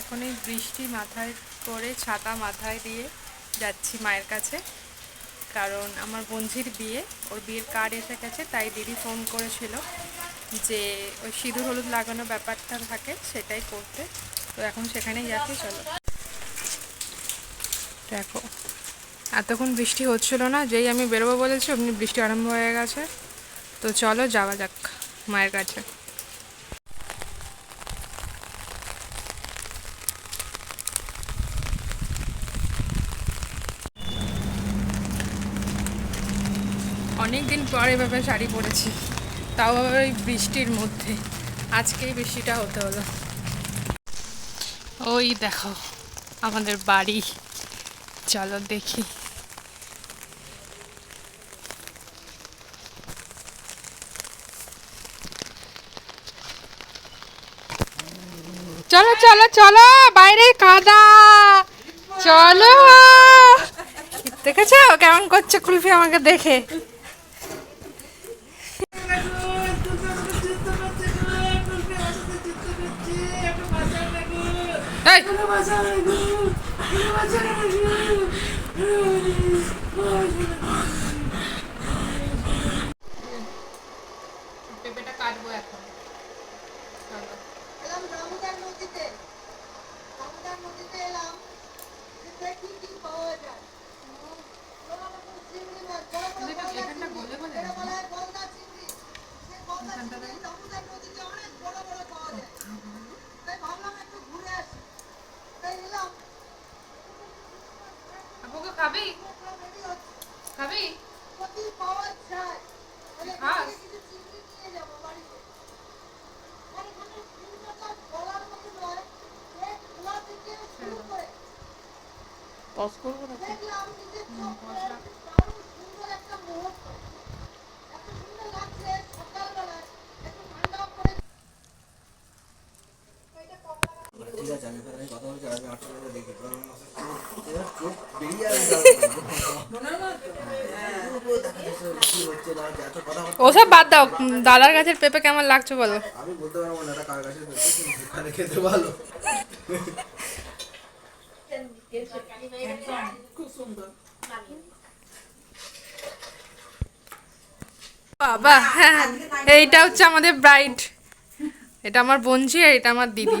এখন এই বৃষ্টি মাথায় করে ছাতা মাথায় দিয়ে যাচ্ছি মায়ের কাছে। কারণ আমার বঞ্ঝির বিয়ে, ওর বিয়ের কার্ড এসে গেছে, তাই দিদি ফোন করেছিল যে ওই সিঁদুর হলুদ লাগানো ব্যাপারটা থাকে, সেটাই করতে। তো এখন সেখানেই যাচ্ছি, চলো। দেখো, এতক্ষণ বৃষ্টি হচ্ছিল না, যেই আমি বেরোবো বলেছি, অমনি বৃষ্টি আরম্ভ হয়ে গেছে। তো চলো যাওয়া যাক মায়ের কাছে। অনেক দিন পর এভাবে শাড়ি পরেছি। তাও ওই বৃষ্টির মধ্যে। আজকেই বৃষ্টিটা হতে হলো। ওই দেখো, আমাদের বাড়ি। চলো দেখি। চলো চলো চলো, বাইরে কাদা। চলো। দেখেছ? কেমন করছে কুলফি আমাকে দেখে? এই, পেঁপেটা কাটবো এখন। এলাম দামোদর নদীতে। দামোদর নদীতে এলাম। দেখি কি পাওয়া যায়? বড় বড় চিংড়ি মাছ বড় বড় এটা গলদা এখানটা বলে বলে এখানটা দামোদর নদীতে অনেক বড় বড় পাওয়া যায় তাই ভাবলাম একটু ঘুরে আসি তাই এলাম আপুকে খাবি রেডি হচ্ছে খাবি খাস? এখান থেকে কিছু চিংড়ি নিয়ে যাব বাড়িতে আর এখানে চিংড়িটা বলার মতো নয় এক খোলা থেকে শুরু করে দেখলাম নিজের চোখ করে দারুণ সুন্দর একটা মুহূর্ত এত সুন্দর লাগছে সকালবেলায় একটু ঠান্ডা করে ঠিক আছে আমি এখানে কথা বলছি আমি আটশো টাকা দেখি কারণ এবার চোখ বেরিয়ে আসবে কি হচ্ছে না হচ্ছে, এত কথা বলতে- ওসব বাদ দাও দাদার গাছের পেঁপে কেমন লাগছে বলো। আমি বলতে পারব না এটা কার কিন্তু এখানে খেতে ভালো। বাবা হ্যাঁ এইটা হচ্ছে আমাদের ব্রাইড এটা আমার বোনঝি আর এটা আমার দিদি।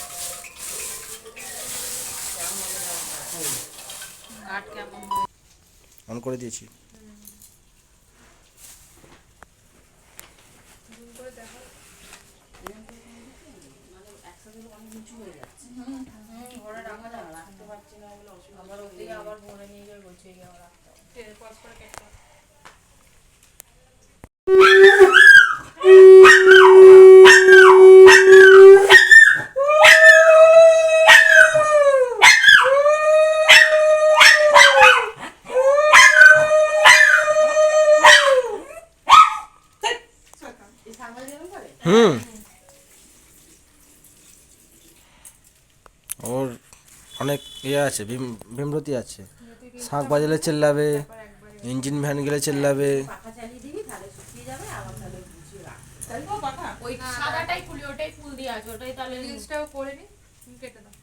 রাখবে ওটা অন্তত আবার খুব দরকার রাখা এখনই দিলে যেটা খুশি অন হুম। ওর অনেক ইয়ে আছে ভীম ভীমরতি আছে। শাঁখ বাজালে চেল্লাবে ইঞ্জিন ভ্যান গেলে চেল্লাবে। ওই সাদাটাই ফুলি ওটাই ফুল দিয়ে আছে ওটাই তাহলে রিলসটাও করে নি কেটে দাও।